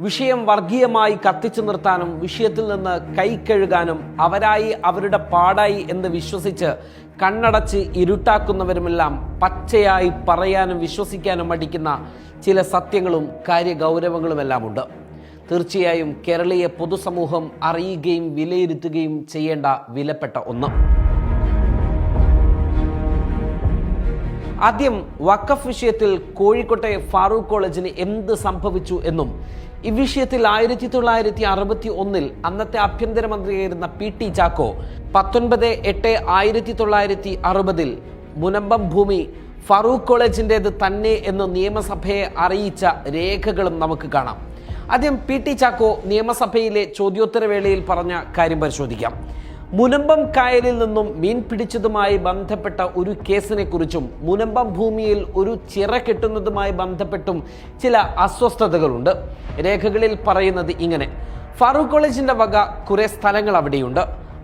വിഷയം വർഗീയമായി കത്തിച്ചു നിർത്താനും വിഷയത്തിൽ നിന്ന് കൈ കഴുകാനും അവരായി അവരുടെ പാടായി എന്ന് വിശ്വസിച്ച് കണ്ണടച്ച് ഇരുട്ടാക്കുന്നവരുമെല്ലാം പച്ചയായി പറയാനും വിശ്വസിക്കാനും മടിക്കുന്ന ചില സത്യങ്ങളും കാര്യഗൗരവങ്ങളുമെല്ലാം ഉണ്ട്. തീർച്ചയായും കേരളീയ പൊതുസമൂഹം അറിയുകയും വിലയിരുത്തുകയും ചെയ്യേണ്ട വിലപ്പെട്ട ഒന്ന്. ആദ്യം വഖഫ് വിഷയത്തിൽ കോഴിക്കോട്ടെ ഫാറൂഖ് കോളേജിന് എന്ത് സംഭവിച്ചു എന്നും ഈ വിഷയത്തിൽ ആയിരത്തി തൊള്ളായിരത്തി അറുപത്തി ഒന്നിൽ അന്നത്തെ ആഭ്യന്തരമന്ത്രിയായിരുന്ന പി ടി ചാക്കോ പത്തൊൻപത് എട്ട് ആയിരത്തി തൊള്ളായിരത്തി അറുപതിൽ മുനമ്പം ഭൂമി ഫാറൂഖ് കോളേജിന്റേത് തന്നെ എന്ന് നിയമസഭയെ അറിയിച്ച രേഖകളും നമുക്ക് കാണാം. ആദ്യം പി ടി ചാക്കോ നിയമസഭയിലെ ചോദ്യോത്തരവേളയിൽ പറഞ്ഞ കാര്യം പരിശോധിക്കാം. മുനമ്പം കായലിൽ നിന്നും മീൻ പിടിച്ചതുമായി ബന്ധപ്പെട്ട ഒരു കേസിനെ കുറിച്ചും മുനമ്പം ഭൂമിയിൽ ഒരു ചിറ കെട്ടുന്നതുമായി ബന്ധപ്പെട്ടും ചില അസ്വസ്ഥതകളുണ്ട്. രേഖകളിൽ പറയുന്നത് ഇങ്ങനെ. ഫാറൂഖ് കോളേജിന്റെ വക കുറെ സ്ഥലങ്ങൾ അവിടെയുണ്ട്.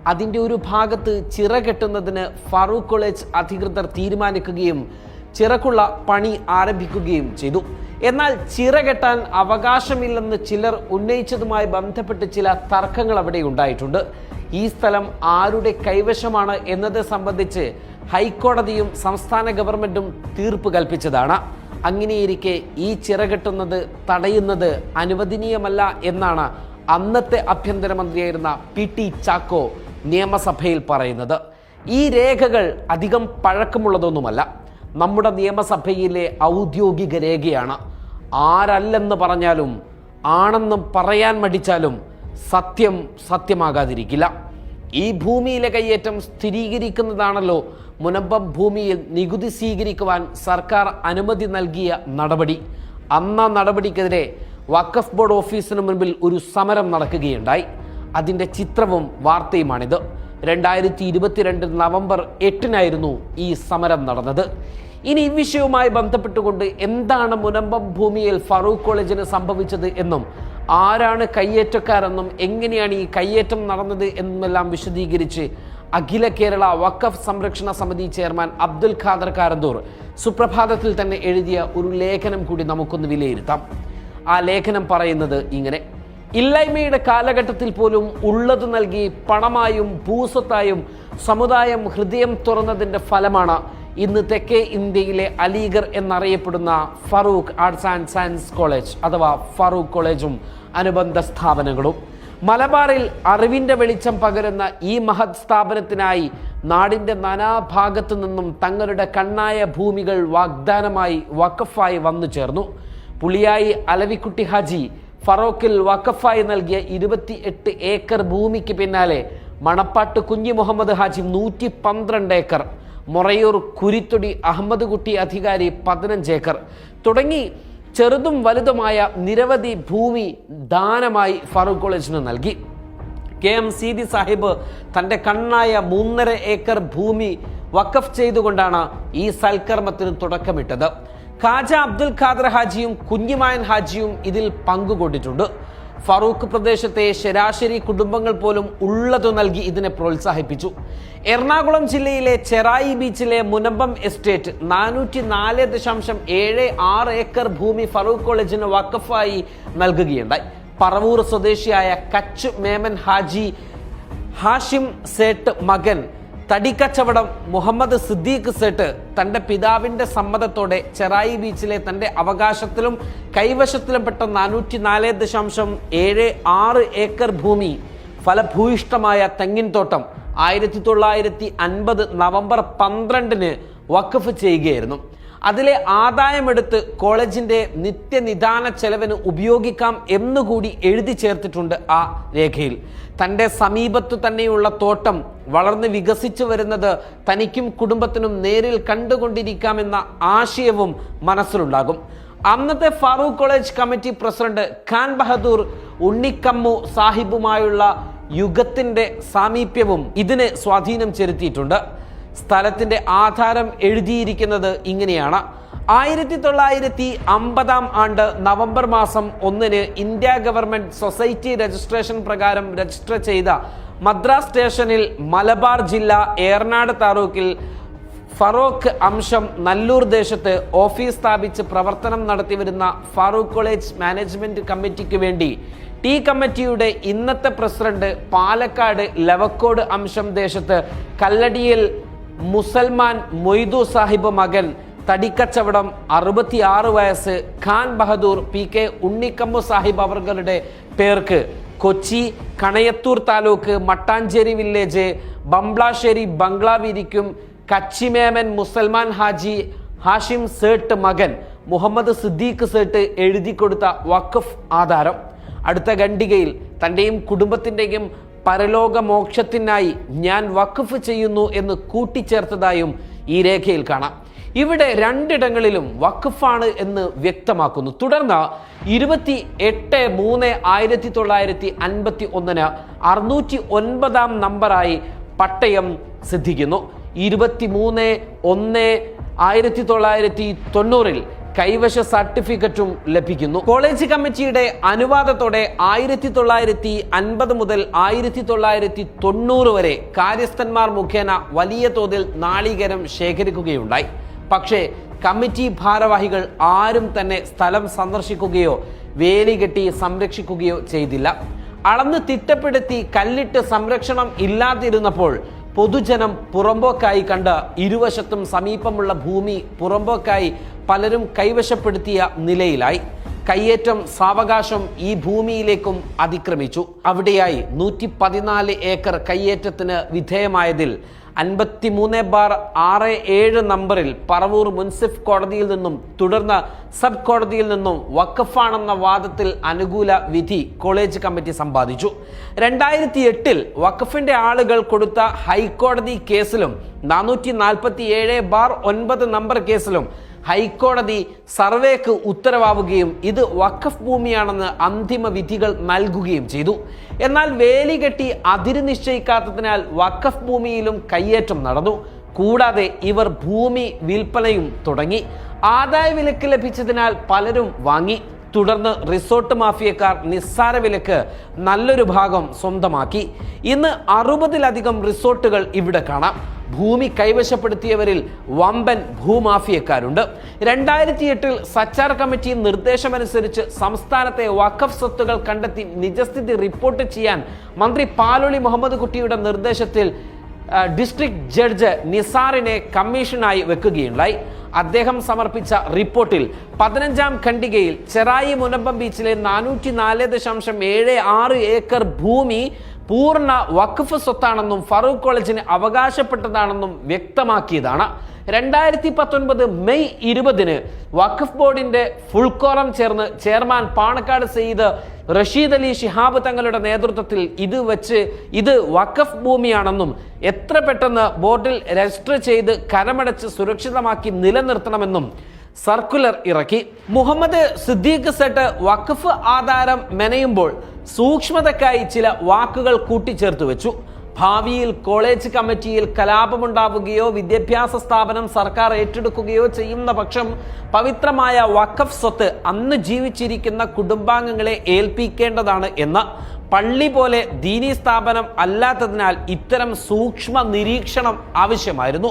അതിന്റെ ഒരു ഭാഗത്ത് ചിറ കെട്ടുന്നതിന് ഫാറൂഖ് കോളേജ് അധികൃതർ തീരുമാനിക്കുകയും ചിറക്കുള്ള പണി ആരംഭിക്കുകയും ചെയ്തു. എന്നാൽ ചിറ കെട്ടാൻ അവകാശമില്ലെന്ന് ചിലർ ഉന്നയിച്ചതുമായി ബന്ധപ്പെട്ട് ചില തർക്കങ്ങൾ അവിടെ ഉണ്ടായിട്ടുണ്ട്. ഈ സ്ഥലം ആരുടെ കൈവശമാണ് എന്നത് സംബന്ധിച്ച് ഹൈക്കോടതിയും സംസ്ഥാന ഗവൺമെന്റും തീർപ്പ് കൽപ്പിച്ചതാണ്. അങ്ങനെയിരിക്കെ ഈ ചിറകെട്ടുന്നത് തടയുന്നത് അനുവദനീയമല്ല എന്നാണ് അന്നത്തെ ആഭ്യന്തരമന്ത്രിയായിരുന്ന പി ടി ചാക്കോ നിയമസഭയിൽ പറയുന്നത്. ഈ രേഖകൾ അധികം പഴക്കമുള്ളതൊന്നുമല്ല. നമ്മുടെ നിയമസഭയിലെ ഔദ്യോഗിക രേഖയാണ്. ആരല്ലെന്ന് പറഞ്ഞാലും ആണെന്നും പറയാൻ മടിച്ചാലും സത്യം സത്യമാകാതിരിക്കില്ല. ഈ ഭൂമിയിലെ കയ്യേറ്റം സ്ഥിരീകരിക്കുന്നതാണല്ലോ മുനമ്പം ഭൂമിയിൽ നികുതി സ്വീകരിക്കുവാൻ സർക്കാർ അനുമതി നൽകിയ നടപടി. അന്ന നടപടിക്കെതിരെ വഖഫ് ബോർഡ് ഓഫീസിന് മുൻപിൽ ഒരു സമരം നടക്കുകയുണ്ടായി. അതിന്റെ ചിത്രവും വാർത്തയുമാണിത്. രണ്ടായിരത്തി ഇരുപത്തിരണ്ട് നവംബർ എട്ടിനായിരുന്നു ഈ സമരം നടന്നത്. ഇനി ഈ വിഷയവുമായി ബന്ധപ്പെട്ടുകൊണ്ട് എന്താണ് മുനമ്പം ഭൂമിയിൽ ഫറൂഖ് കോളേജിന് സംഭവിച്ചത് എന്നും ആരാണ് കയ്യേറ്റക്കാരെന്നും എങ്ങനെയാണ് ഈ കയ്യേറ്റം നടന്നത് എന്നുമെല്ലാം വിശദീകരിച്ച് അഖില കേരള വഖഫ് സംരക്ഷണ സമിതി ചെയർമാൻ അബ്ദുൽ ഖാദർ കാരന്തൂർ സുപ്രഭാതത്തിൽ തന്നെ എഴുതിയ ഒരു ലേഖനം കൂടി നമുക്കൊന്ന് വിലയിരുത്താം. ആ ലേഖനം പറയുന്നത് ഇങ്ങനെ ഇല്ലായ്മയുടെ കാലഘട്ടത്തിൽ പോലും ഉള്ളത് നൽകി പണമായും ഭൂസ്വത്തായും സമുദായം ഹൃദയം തുറന്നതിന്റെ ഫലമാണ് ഇന്ന് തെക്കേ ഇന്ത്യയിലെ അലീഗർ എന്നറിയപ്പെടുന്ന Farook arts and science college അഥവാ ഫറൂഖ് കോളേജും അനുബന്ധ സ്ഥാപനങ്ങളും. മലബാറിൽ അറിവിന്റെ വെളിച്ചം പകരുന്ന ഈ മഹത് സ്ഥാപനത്തിനായി നാടിന്റെ നാനാഭാഗത്തു നിന്നും തങ്ങളുടെ കണ്ണായ ഭൂമികൾ വാഗ്ദാനമായി വഖഫായി വന്നു ചേർന്നു. പുളിയായി അലവിക്കുട്ടി ഹാജി ഫറോക്കിൽ വഖഫായി നൽകിയ ഇരുപത്തി എട്ട് ഏക്കർ ഭൂമിക്ക് പിന്നാലെ മണപ്പാട്ട് കുഞ്ഞി മുഹമ്മദ് ഹാജി നൂറ്റി പന്ത്രണ്ട് ഏക്കർ. മൊറയൂർ കുരിത്തൊടി അഹമ്മദ് കുട്ടി അധികാരി പതിനഞ്ച് ഏക്കർ. തുടങ്ങി ചെറുതും വലുതുമായ നിരവധി ഭൂമി ദാനമായി ഫറൂഖ് കോളേജിന് നൽകി. കെ എം സീതി സാഹിബ് തന്റെ കണ്ണായ മൂന്നര ഏക്കർ ഭൂമി വഖഫ് ചെയ്തുകൊണ്ടാണ് ഈ സൽക്കർമ്മത്തിന് തുടക്കമിട്ടത്. ഖാജ അബ്ദുൽ ഖാദർ ഹാജിയും കുഞ്ഞിമായൻ ഹാജിയും ഇതിൽ പങ്കുകൊണ്ടിട്ടുണ്ട്. ഫറൂഖ് പ്രദേശത്തെ ശരാശരി കുടുംബങ്ങൾ പോലും ഉള്ളതു നൽകി ഇതിനെ പ്രോത്സാഹിപ്പിച്ചു. എറണാകുളം ജില്ലയിലെ ചെറായി ബീച്ചിലെ മുനമ്പം എസ്റ്റേറ്റ് നാനൂറ്റി നാല് ദശാംശം ഏഴ് ആറ് ഏക്കർ ഭൂമി ഫറൂഖ് കോളേജിന് വക്കഫായി നൽകുകയുണ്ടായി. പറവൂർ സ്വദേശിയായ കച്ച് മേമൻ ഹാജി ഹാഷിം സേട്ട് മകൻ തടിക്കച്ചവടം മുഹമ്മദ് സിദ്ദീഖ് സേട്ട് തന്റെ പിതാവിന്റെ സമ്മതത്തോടെ ചെറായി ബീച്ചിലെ തന്റെ അവകാശത്തിലും കൈവശത്തിലും പെട്ട നാനൂറ്റി നാല് ദശാംശം ഏഴ് ആറ് ഏക്കർ ഭൂമി ഫലഭൂയിഷ്ടമായ തെങ്ങിൻ തോട്ടം ആയിരത്തി തൊള്ളായിരത്തി അൻപത് നവംബർ പന്ത്രണ്ടിന് വഖഫ് ചെയ്യുകയായിരുന്നു. അതിലെ ആദായമെടുത്ത് കോളേജിന്റെ നിത്യനിദാന ചെലവിന് ഉപയോഗിക്കാം എന്നുകൂടി എഴുതി ചേർത്തിട്ടുണ്ട് ആ രേഖയിൽ. തന്റെ സമീപത്തു തന്നെയുള്ള തോട്ടം വളർന്ന് വികസിച്ചു വരുന്നത് തനിക്കും കുടുംബത്തിനും നേരിൽ കണ്ടുകൊണ്ടിരിക്കാമെന്ന ആശയവും മനസ്സിലുണ്ടാകും. അന്നത്തെ Farook college committee president Khan Bahadur Unnikammu സാഹിബുമായുള്ള യുഗത്തിന്റെ സാമീപ്യവും ഇതിന് സ്വാധീനം ചെലുത്തിയിട്ടുണ്ട്. സ്ഥലത്തിന്റെ ആധാരം എഴുതിയിരിക്കുന്നത് ഇങ്ങനെയാണ്. ആയിരത്തി തൊള്ളായിരത്തി അമ്പതാം ആണ്ട് നവംബർ മാസം ഒന്നിന് ഇന്ത്യ ഗവൺമെന്റ് സൊസൈറ്റി രജിസ്ട്രേഷൻ പ്രകാരം രജിസ്റ്റർ ചെയ്ത മദ്രാസ് സ്റ്റേഷനിൽ മലബാർ ജില്ല ഏർനാട് താലൂക്കിൽ ഫറോക്ക് അംശം നല്ലൂർ ദേശത്ത് ഓഫീസ് സ്ഥാപിച്ച് പ്രവർത്തനം നടത്തിവരുന്ന ഫാറൂഖ് കോളേജ് മാനേജ്മെന്റ് കമ്മിറ്റിക്ക് വേണ്ടി ടി കമ്മിറ്റിയുടെ ഇന്നത്തെ പ്രസിഡന്റ് പാലക്കാട് ലവക്കോട് അംശം ദേശത്ത് കല്ലടിയിൽ മുസൽമാൻ മൊയ്തു സാഹിബ് മകൻ തടിക്കച്ചവടം അറുപത്തിയാറ് വയസ്സ് ഖാൻ ബഹദൂർ പി കെ ഉണ്ണിക്കമ്മു സാഹിബ് അവരുടെ പേർക്ക്. കൊച്ചി കണയത്തൂർ താലൂക്ക് മട്ടാഞ്ചേരി വില്ലേജ് ബംബ്ലാശ്ശേരി ബംഗ്ലാവീതിക്കും കച്ചിമേമൻ മുസൽമാൻ ഹാജി ഹാഷിം സേട്ട് മകൻ മുഹമ്മദ് സിദ്ദീഖ് സേട്ട് എഴുതി കൊടുത്ത വഖഫ് ആധാരം. അടുത്ത ഖണ്ഡികയിൽ തന്റെയും കുടുംബത്തിന്റെയും പരലോക മോക്ഷത്തിനായി ഞാൻ വഖഫ് ചെയ്യുന്നു എന്ന് കൂട്ടിച്ചേർത്തതായും ഈ രേഖയിൽ കാണാം. ഇവിടെ രണ്ടിടങ്ങളിലും വഖഫാണ് എന്ന് വ്യക്തമാക്കുന്നു. തുടർന്ന് ഇരുപത്തി എട്ട് മൂന്ന് ആയിരത്തി തൊള്ളായിരത്തി അൻപത്തി ഒന്നിന് അറുന്നൂറ്റി ഒൻപതാം നമ്പറായി പട്ടയം സിദ്ധിക്കുന്നു. ഇരുപത്തി മൂന്ന് ഒന്ന് ആയിരത്തി തൊള്ളായിരത്തി തൊണ്ണൂറിൽ കൈവശ സർട്ടിഫിക്കറ്റും ലഭിക്കുന്നു. കോളേജ് കമ്മിറ്റിയുടെ അനുവാദത്തോടെ ആയിരത്തി തൊള്ളായിരത്തി അൻപത് മുതൽ ആയിരത്തി തൊള്ളായിരത്തി തൊണ്ണൂറ് വരെ കാര്യസ്ഥന്മാർ മുഖേന വലിയ തോതിൽ നാളികേരം ശേഖരിക്കുകയുണ്ടായി. പക്ഷേ കമ്മിറ്റി ഭാരവാഹികൾ ആരും തന്നെ സ്ഥലം സന്ദർശിക്കുകയോ വേലി കെട്ടി സംരക്ഷിക്കുകയോ ചെയ്തില്ല. അളന്ന് തിട്ടപ്പെടുത്തി കല്ലിട്ട് സംരക്ഷണം ഇല്ലാതിരുന്നപ്പോൾ പൊതുജനം പുറമ്പോക്കായി കണ്ട് ഇരുവശത്തും സമീപമുള്ള ഭൂമി പുറമ്പോക്കായി പലരും കൈവശപ്പെടുത്തിയ നിലയിലായി കയ്യേറ്റം സാവകാശം ഈ ഭൂമിയിലേക്കും അതിക്രമിച്ചു. അവിടെയായി നൂറ്റി പതിനാല് ഏക്കർ കയ്യേറ്റത്തിന് വിധേയമായതിൽ അൻപത്തി മൂന്ന് ബാർ ആറ് ഏഴ് നമ്പറിൽ പറവൂർ മുൻസിഫ് കോടതിയിൽ നിന്നും തുടർന്ന് സബ് കോടതിയിൽ നിന്നും വഖഫാണെന്ന വാദത്തിൽ അനുകൂല വിധി കോളേജ് കമ്മിറ്റി സമ്പാദിച്ചു. രണ്ടായിരത്തി എട്ടിൽ വഖഫിന്റെ ആളുകൾ കൊടുത്ത ഹൈക്കോടതി കേസിലും നാനൂറ്റി നാൽപ്പത്തി ഏഴ് ബാർ ഒൻപത് നമ്പർ കേസിലും ഹൈക്കോടതി സർവേക്ക് ഉത്തരവാവുകയും ഇത് വഖഫ് ഭൂമിയാണെന്ന് അന്തിമ വിധികൾ നൽകുകയും ചെയ്തു. എന്നാൽ വേലി കെട്ടി അതിര് നിശ്ചയിക്കാത്തതിനാൽ വഖഫ് ഭൂമിയിലും കയ്യേറ്റം നടന്നു. കൂടാതെ ഇവർ ഭൂമി വിൽപ്പനയും തുടങ്ങി. ആദായ വിലക്ക് ലഭിച്ചതിനാൽ പലരും വാങ്ങി. തുടർന്ന് റിസോർട്ട് മാഫിയക്കാർ നിസ്സാര വിലക്ക് നല്ലൊരു ഭാഗം സ്വന്തമാക്കി. ഇന്ന് അറുപതിലധികം റിസോർട്ടുകൾ ഇവിടെ കാണാം. ഭൂമി കൈവശപ്പെടുത്തിയവരിൽ വമ്പൻ ഭൂമാഫിയക്കാരുണ്ട്. രണ്ടായിരത്തി എട്ടിൽ സച്ചാർ കമ്മിറ്റി നിർദ്ദേശമനുസരിച്ച് സംസ്ഥാനത്തെ വഖഫ് സ്വത്തുകൾ കണ്ടെത്തി നിജസ്ഥിതി റിപ്പോർട്ട് ചെയ്യാൻ മന്ത്രി പാലൊളി മുഹമ്മദ് കുട്ടിയുടെ നിർദ്ദേശത്തിൽ ഡിസ്ട്രിക്ട് ജഡ്ജ് നിസാറിനെ കമ്മീഷനായി വെക്കുകയുണ്ടായി. അദ്ദേഹം സമർപ്പിച്ച റിപ്പോർട്ടിൽ പതിനഞ്ചാം ഖണ്ഡികയിൽ ചെറായി മുനമ്പം ബീച്ചിലെ നാനൂറ്റി നാല് ദശാംശം ഏഴ് ആറ് ഏക്കർ ഭൂമി പൂർണ വഖഫ് സ്വത്താണെന്നും ഫറൂഖ് കോളേജിന് അവകാശപ്പെട്ടതാണെന്നും വ്യക്തമാക്കിയതാണ്. രണ്ടായിരത്തി പത്തൊൻപത് മെയ് ഇരുപതിന് വഖഫ് ബോർഡിന്റെ ഫുൾ കോറം ചേർന്ന് ചെയർമാൻ പാണക്കാട് സെയ്ദ് റഷീദ് അലി ഷിഹാബ് തങ്ങളുടെ നേതൃത്വത്തിൽ ഇത് വെച്ച് ഇത് വഖഫ് ഭൂമിയാണെന്നും എത്ര പെട്ടെന്ന് ബോർഡിൽ രജിസ്റ്റർ ചെയ്ത് കരമടച്ച് സുരക്ഷിതമാക്കി നിലനിർത്തണമെന്നും സർക്കുലർ ഇറക്കി. മുഹമ്മദ് സിദ്ദീഖ് സെട്ട് വഖഫ് ആധാരം മെനയുമ്പോൾ സൂക്ഷ്മതക്കായി ചില വാക്കുകൾ കൂട്ടിച്ചേർത്ത് വെച്ചു. ഭാവിയിൽ കോളേജ് കമ്മിറ്റിയിൽ കലാപമുണ്ടാവുകയോ വിദ്യാഭ്യാസ സ്ഥാപനം സർക്കാർ ഏറ്റെടുക്കുകയോ ചെയ്യുന്ന പക്ഷം പവിത്രമായ വഖഫ് സ്വത്ത് അന്ന് ജീവിച്ചിരിക്കുന്ന കുടുംബാംഗങ്ങളെ ഏൽപ്പിക്കേണ്ടതാണ് എന്ന് പള്ളി പോലെ ദീനി സ്ഥാപനം അല്ലാത്തതിനാൽ ഇത്തരം സൂക്ഷ്മ നിരീക്ഷണം ആവശ്യമായിരുന്നു.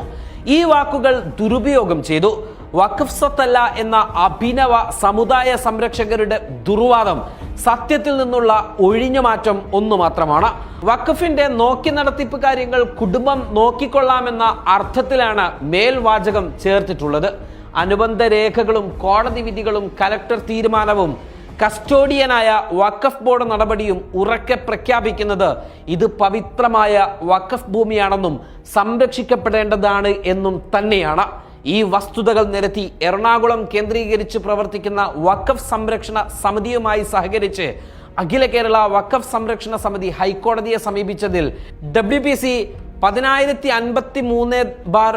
ഈ വാക്കുകൾ ദുരുപയോഗം ചെയ്തു. വഖഫ് സ്വത്തല്ല എന്ന അഭിനവ സമുദായ സംരക്ഷകരുടെ ദുർവാദം സത്യത്തിൽ നിന്നുള്ള ഒഴിഞ്ഞുമാറ്റം ഒന്നു മാത്രമാണ്. വഖഫിന്റെ നോക്കി നടത്തിപ്പ് കാര്യങ്ങൾ കുടുംബം നോക്കിക്കൊള്ളാമെന്ന അർത്ഥത്തിലാണ് മേൽവാചകം ചേർത്തിട്ടുള്ളത്. അനുബന്ധ രേഖകളും കോടതി വിധികളും കലക്ടർ തീരുമാനവും കസ്റ്റോഡിയനായ വഖഫ് ബോർഡ് നടപടിയും ഉറക്കെ പ്രഖ്യാപിക്കുന്നത് ഇത് പവിത്രമായ വഖഫ് ഭൂമിയാണെന്നും സംരക്ഷിക്കപ്പെടേണ്ടതാണ് എന്നും തന്നെയാണ്. ഈ വസ്തുതകൾ നിരത്തി എറണാകുളം കേന്ദ്രീകരിച്ച് പ്രവർത്തിക്കുന്ന വഖഫ് സംരക്ഷണ സമിതിയുമായി സഹകരിച്ച് അഖില കേരള വഖഫ് സംരക്ഷണ സമിതി ഹൈക്കോടതിയെ സമീപിച്ചതിൽ ഡബ്ല്യു പി സി പതിനായിരത്തി അൻപത്തി മൂന്ന് ബാർ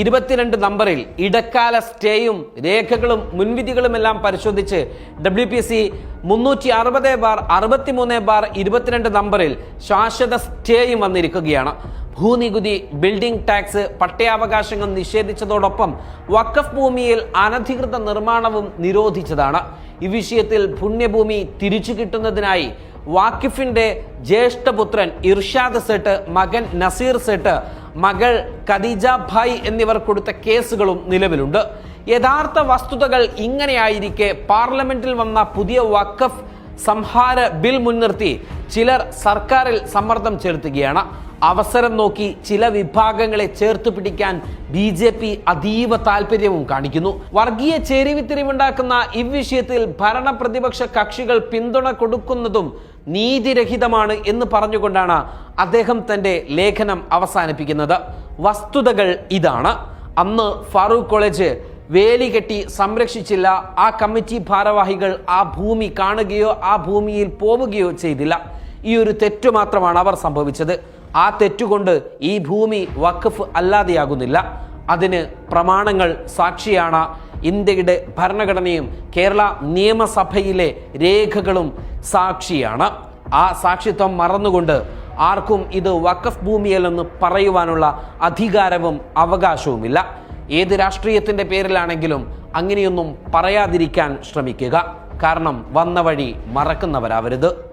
ഇരുപത്തിരണ്ട് നമ്പറിൽ ഇടക്കാല സ്റ്റേയും രേഖകളും മുൻവിധികളുമെല്ലാം പരിശോധിച്ച് ഡബ്ല്യു പി സി മുന്നൂറ്റി അറുപത് ബാർ അറുപത്തിമൂന്ന് ബാർ ഇരുപത്തിരണ്ട് നമ്പറിൽ ശാശ്വത സ്റ്റേയും വന്നിരിക്കുകയാണ്. ഭൂനികുതി ബിൽഡിംഗ് ടാക്സ് പട്ടയാവകാശങ്ങൾ നിഷേധിച്ചതോടൊപ്പം വഖഫ് ഭൂമിയിൽ അനധികൃത നിർമ്മാണവും നിരോധിച്ചതാണ്. ഈ വിഷയത്തിൽ പുണ്യഭൂമി തിരിച്ചു കിട്ടുന്നതിനായി വാക്കിഫിന്റെ ജ്യേഷ്ഠപുത്രൻ ഇർഷാദ് സെട്ട് മകൻ നസീർ സെട്ട് മകൾ ഖദീജ ഭായ് എന്നിവർ കൊടുത്ത കേസുകളും നിലവിലുണ്ട്. യഥാർത്ഥ വസ്തുതകൾ ഇങ്ങനെയായിരിക്കെ പാർലമെന്റിൽ വന്ന പുതിയ വഖഫ് സംഹാര ബിൽ മുൻനിർത്തി ചിലർ സർക്കാരിൽ സമ്മർദ്ദം ചെലുത്തുകയാണ്. അവസരം നോക്കി ചില വിഭാഗങ്ങളെ ചേർത്ത് പിടിക്കാൻ ബി ജെ പി അതീവ താല്പര്യവും കാണിക്കുന്നു. വർഗീയ ചേരിവിത്തിരിവുണ്ടാക്കുന്ന ഇവിഷയത്തിൽ ഭരണ പ്രതിപക്ഷ കക്ഷികൾ പിന്തുണ കൊടുക്കുന്നതും നീതിരഹിതമാണ് എന്ന് പറഞ്ഞുകൊണ്ടാണ് അദ്ദേഹം തന്റെ ലേഖനം അവസാനിപ്പിക്കുന്നത്. വസ്തുതകൾ ഇതാണ്. അന്ന് ഫാറൂഖ് കോളേജ് വേലി കെട്ടി സംരക്ഷിച്ചില്ല. ആ കമ്മിറ്റി ഭാരവാഹികൾ ആ ഭൂമി കാണുകയോ ആ ഭൂമിയിൽ പോവുകയോ ചെയ്തില്ല. ഈ ഒരു തെറ്റു മാത്രമാണ് അവർ സംഭവിച്ചത്. ആ തെറ്റുകൊണ്ട് ഈ ഭൂമി വഖഫ് അല്ലാതെയാകുന്നില്ല. അതിന് പ്രമാണങ്ങൾ സാക്ഷിയാണ് ഇന്ത്യയുടെ ഭരണഘടനയും കേരള നിയമസഭയിലെ രേഖകളും സാക്ഷിയാണ്. ആ സാക്ഷിത്വം മറന്നുകൊണ്ട് ആർക്കും ഇത് വഖഫ് ഭൂമിയല്ലെന്ന് പറയുവാനുള്ള അധികാരവും അവകാശവുമില്ല. ഏത് രാഷ്ട്രീയത്തിന്റെ പേരിലാണെങ്കിലും അങ്ങനെയൊന്നും പറയാതിരിക്കാൻ ശ്രമിക്കുക. കാരണം വന്ന വഴി മറക്കുന്നവരാവരുത്.